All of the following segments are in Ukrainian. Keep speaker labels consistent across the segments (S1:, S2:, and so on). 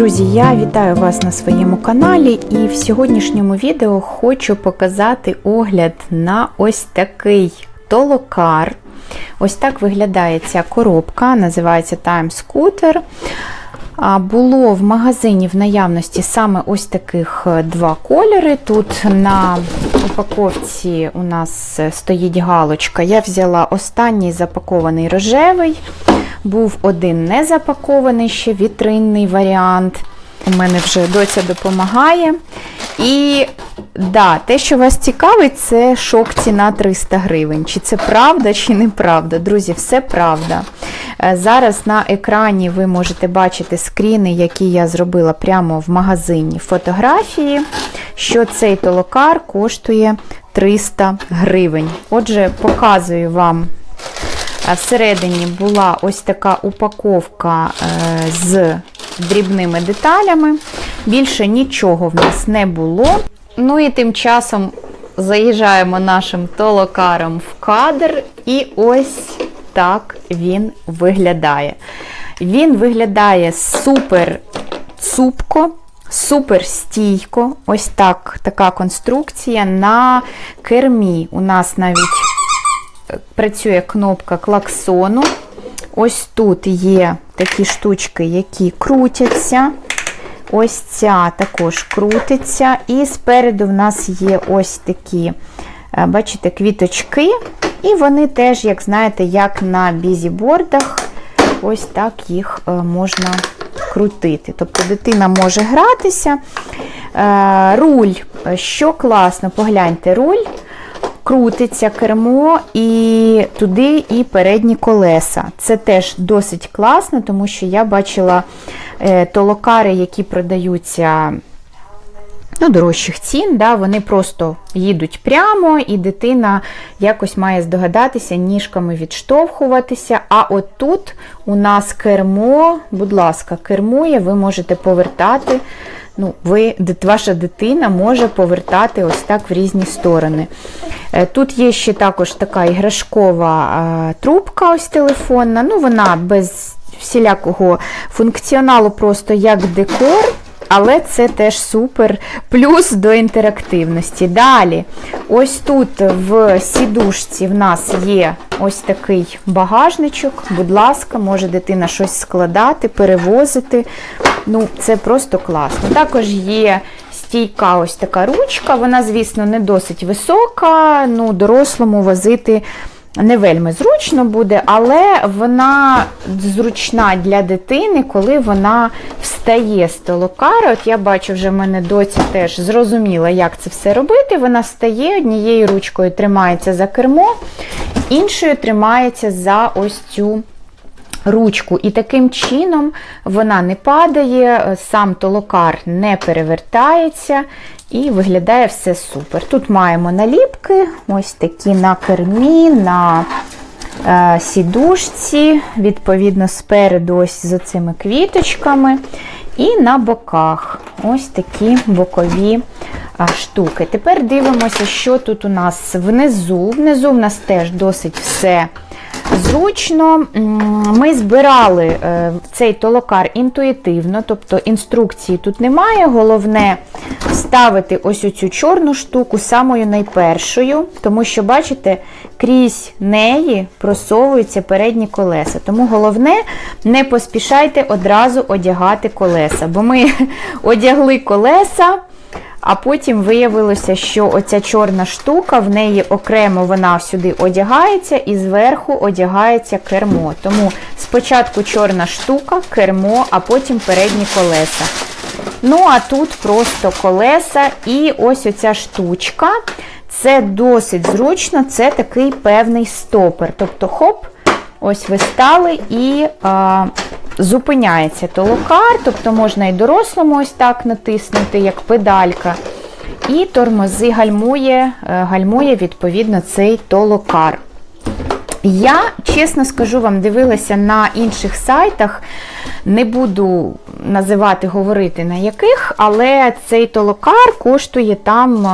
S1: Друзі, я вітаю вас на своєму каналі і в сьогоднішньому відео хочу показати огляд на ось такий толокар. Ось так виглядає ця коробка, називається Time Scooter. Було в магазині в наявності саме ось таких е, два кольори. Тут на упаковці у нас стоїть галочка. Я взяла останній запакований рожевий. Був один не запакований, ще вітринний варіант. У мене вже доця допомагає. І да, те, що вас цікавить, це шок ціна 300 гривень. Чи це правда, чи неправда? Друзі, все правда. Е, Зараз на екрані ви можете бачити скріни, які я зробила прямо в магазині фотографії, що цей толокар коштує 300 гривень. Отже, показую вам. Всередині була ось така упаковка е, з дрібними деталями. Більше нічого в нас не було. Ну і тим часом заїжджаємо нашим толокаром в кадр, і ось так він виглядає. Він виглядає супер цупко, супер стійко. Ось так така конструкція на кермі. У нас навіть працює кнопка клаксону. Ось тут є такі штучки, які крутяться. Ось ця також крутиться. І спереду в нас є ось такі, е, бачите, квіточки. І вони теж, як знаєте, як на бізібордах, ось так їх е, можна крутити. Тобто дитина може гратися. Е, Руль, що класно, погляньте, руль крутиться кермо і туди і передні колеса. Це теж досить класно, тому що я бачила е, толокари, які продаються ну, дорожчих цін, да, вони просто їдуть прямо, і дитина якось має здогадатися, ніжками відштовхуватися. А от тут у нас кермо, будь ласка, кермує, ви можете повертати. Ну, ви, Ваша дитина може повертати ось так в різні сторони. Е, Тут є ще також така іграшкова трубка, ось телефонна. Ну, вона без всілякого функціоналу, просто як декор. Але це теж супер плюс до інтерактивності. Далі, ось тут в сідушці в нас є ось такий багажничок. Будь ласка, може дитина щось складати, перевозити. Ну, Це просто класно. Також є стійка ось така ручка, вона, звісно, не досить висока, ну, дорослому возити. Не вельми зручно буде, але вона зручна для дитини, коли вона встає з толокара. От я бачу, вже в мене доця теж зрозуміла, як це все робити. Вона встає, однією ручкою тримається за кермо, іншою тримається за ось цю ручку. І таким чином вона не падає, сам толокар не перевертається. І виглядає все супер. Тут маємо наліпки, ось такі на кермі, на е, сідушці, відповідно, спереду, ось за цими квіточками. І на боках ось такі бокові штуки. Тепер дивимося, що тут у нас внизу. Внизу в нас теж досить все зручно. Ми збирали е, цей толокар інтуїтивно, тобто інструкції тут немає. Головне вставити ось оцю чорну штуку самою найпершою, тому що, бачите, крізь неї просовуються передні колеса. Тому головне, не поспішайте одразу одягати колеса, бо ми одягли колеса. А потім виявилося, що оця чорна штука, в неї окремо вона сюди одягається і зверху одягається кермо. Тому спочатку чорна штука, кермо, а потім передні колеса. Ну, а тут просто колеса і ось оця штучка. Це досить зручно, це такий певний стопер. Тобто, хоп, ось ви стали і а, зупиняється толокар, тобто можна і дорослому ось так натиснути, як педалька. І тормози гальмує, гальмує відповідно цей толокар. Я, чесно скажу вам, дивилася на інших сайтах, не буду називати, говорити на яких, але цей толокар коштує там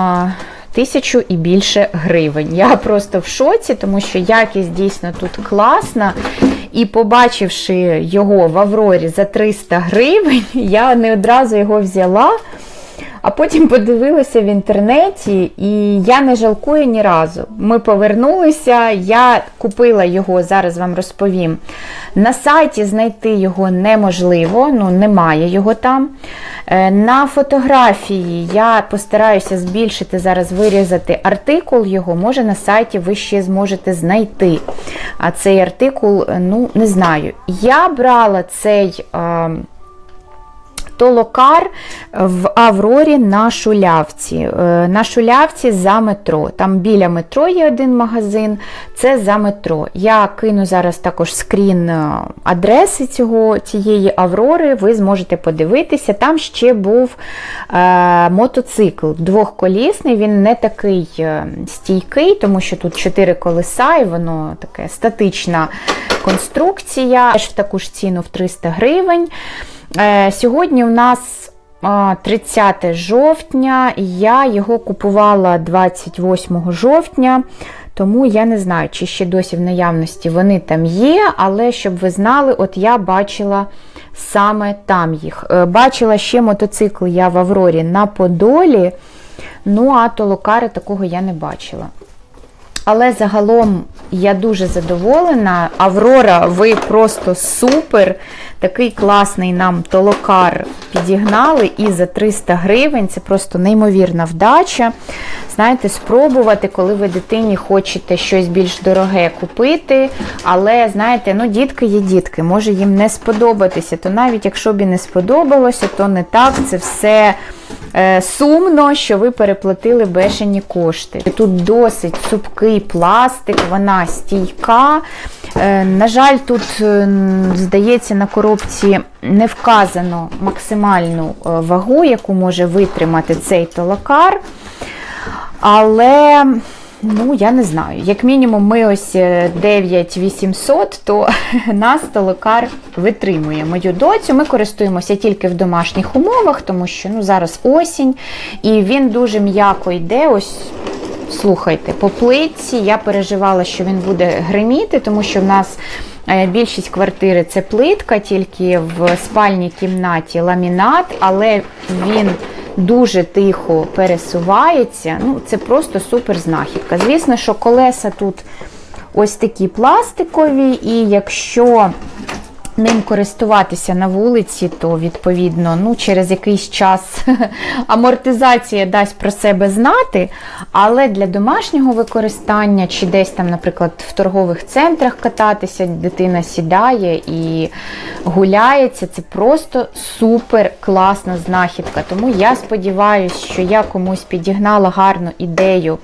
S1: тисячу і більше гривень. Я просто в шоці, тому що якість дійсно тут класна. І побачивши його в Аврорі за 300 гривень, я не одразу його взяла. А потім подивилася в інтернеті, і я не жалкую ні разу. Ми повернулися, я купила його, зараз вам розповім. На сайті знайти його неможливо, ну немає його там. Е, На фотографії я постараюся збільшити, зараз вирізати артикул його, може на сайті ви ще зможете знайти. А цей артикул, е, ну, не знаю. Я брала цей. Толокар в Аврорі на Шулявці. Е, На Шулявці за метро. Там біля метро є один магазин, це за метро. Я кину зараз також скрін е, адреси цього, цієї Аврори, ви зможете подивитися. Там ще був е, мотоцикл двохколісний, він не такий е, стійкий, тому що тут чотири колеса і воно таке статична конструкція. Теж в таку ж ціну в 300 гривень. Е, Сьогодні у нас 30 жовтня, я його купувала 28 жовтня, тому я не знаю, чи ще досі в наявності вони там є, але щоб ви знали, от я бачила саме там їх. Е, Бачила ще мотоцикл я в Аврорі на Подолі, ну а толокари такого я не бачила. Але загалом я дуже задоволена. Аврора, ви просто супер. Такий класний нам толокар підігнали і за 300 гривень. Це просто неймовірна вдача. Знаєте, спробувати, коли ви дитині хочете щось більш дороге купити. Але, знаєте, ну дітки є дітки, може їм не сподобатися. То навіть якщо б і не сподобалося, то не так. Це все сумно, що ви переплатили бешені кошти. Тут досить цупкий пластик, вона стійка. Е, на жаль, тут, е, здається, на коробці не вказано максимальну е, вагу, яку може витримати цей толокар. Але, ну, я не знаю, як мінімум, ми ось е, 9800, то нас толокар витримує мою доцю. Ми користуємося тільки в домашніх умовах, тому що ну, зараз осінь, і він дуже м'яко йде. ось Слухайте, по плитці я переживала, що він буде гриміти, тому що в нас е, більшість квартири це плитка, тільки в спальній кімнаті ламінат, але він дуже тихо пересувається. Ну, Це просто супер знахідка. Звісно, що колеса тут ось такі пластикові, і якщо ним користуватися на вулиці, то відповідно ну, через якийсь час амортизація дасть про себе знати. Але для домашнього використання, чи десь там, наприклад, в торгових центрах кататися, дитина сідає і гуляється, це просто супер класна знахідка. Тому я сподіваюся, що я комусь підігнала гарну ідею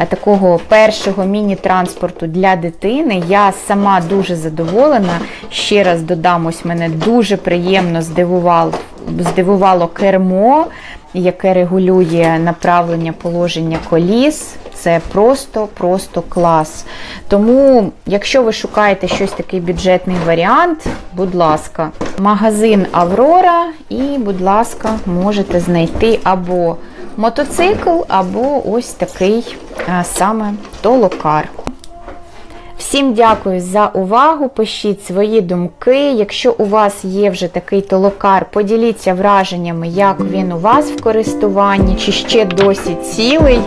S1: е, такого першого міні-транспорту для дитини. Я сама дуже задоволена. Ще раз додам, ось мене дуже приємно здивувало, здивувало кермо, яке регулює направлення положення коліс. Це просто-просто клас. Тому, якщо ви шукаєте щось такий бюджетний варіант, будь ласка, магазин Аврора, і, будь ласка, можете знайти або мотоцикл, або ось такий а, саме толокар. Всім дякую за увагу. Пишіть свої думки. Якщо у вас є вже такий толокар, поділіться враженнями, як він у вас в користуванні, чи ще досі цілий.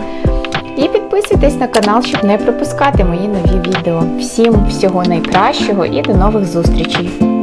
S1: І підписуйтесь на канал, щоб не пропускати мої нові відео. Всім всього найкращого і до нових зустрічей!